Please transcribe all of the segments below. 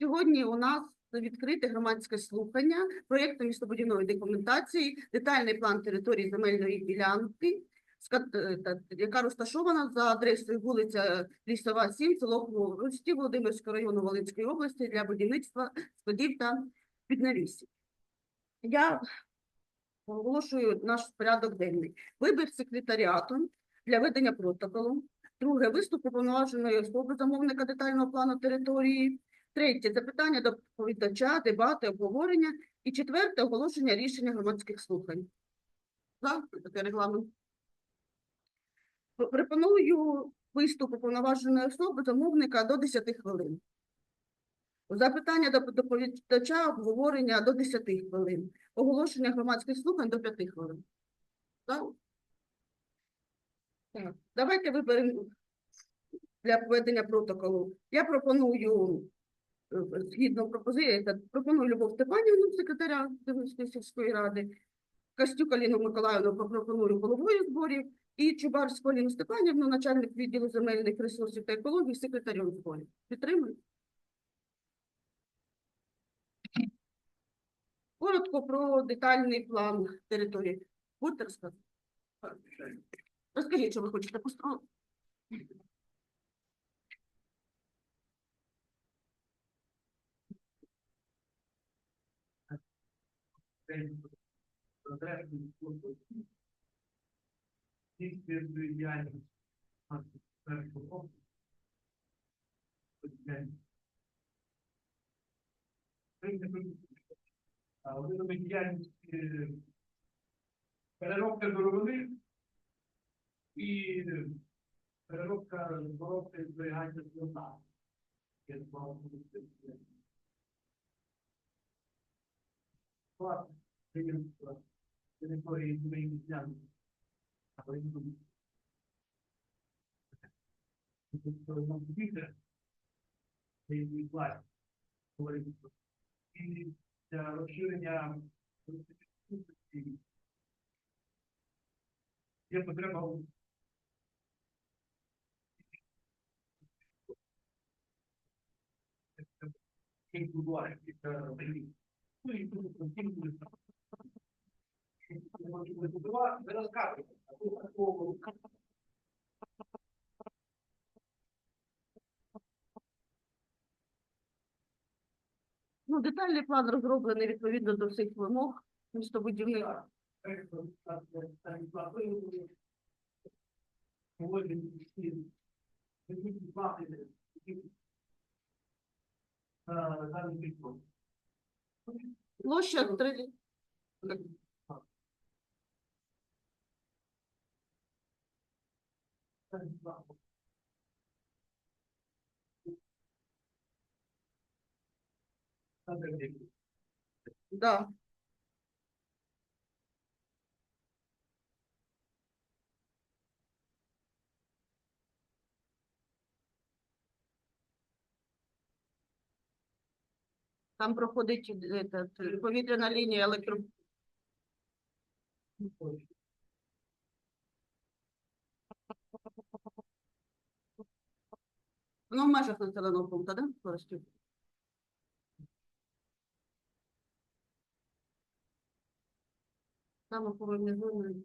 Сьогодні у нас відкрите громадське слухання проєкту містобудівної документації, детальний план території земельної ділянки, е, яка розташована за адресою вулиця Лісова, 7, село Хворості, Володимирського району Волинської області для будівництва складів та піднавісів. Я оголошую наш порядок денний. Вибір секретаріату для ведення протоколу. Друге, виступ уповноваженої особи замовника детального плану території. Третє запитання до доповідача, дебати, обговорення. І четверте оголошення рішення громадських слухань. Так, таке регламент. Пропоную виступ уповноваженої особи замовника до 10 хвилин. Запитання до доповідача, обговорення до 10 хвилин. Оголошення громадських слухань до 5 хвилин. Так? Давайте виберемо для проведення протоколу. Я пропоную, е, згідно пропозиції, пропоную Любов Степанівну, секретаря Дивинської сільської ради, Костюк Аліну Миколаївну пропоную головою зборів і Чубарську Аліну Степанівну, начальник відділу земельних ресурсів та екології, секретарем зборів. Підтримуєте? Коротко про детальний план території. Будете розказати? Розкажіть, що ви хочете построїти. Переробка дороги і переробка коробки зберігання зерна. Склад підприємства території. Тут, е, ну, це власть, говорить. І для розширення є потреба Ну, детальний план розроблений відповідно до всіх вимог містобудівних. Площа три. Да. Там проходить е, этот, повітряна лінія електро... Ну, в межах населеного пункту, да? Користю? Там зони.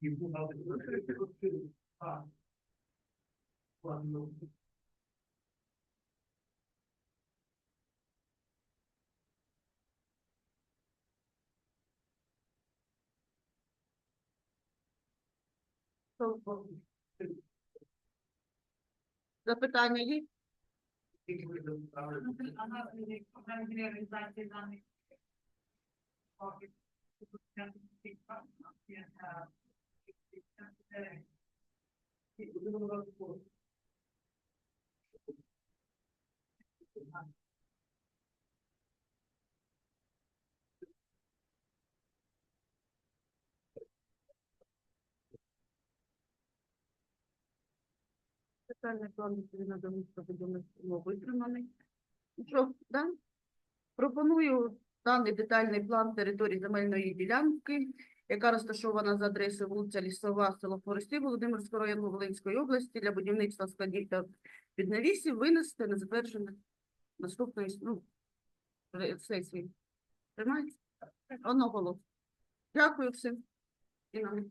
You will have the perfect opportunity to pass one more. Запитання є? Тільки ви до правильно. Thank you. Детальний план відповідно до міста будівництва витриманий. Що, да? Пропоную даний детальний план території земельної ділянки, яка розташована за адресою вулиця Лісова, село Форості, Володимирського району Волинської області для будівництва складів та піднавісів винести на затвердження наступної ну, сесії. Приймається? Одного. Дякую всім. І нам не.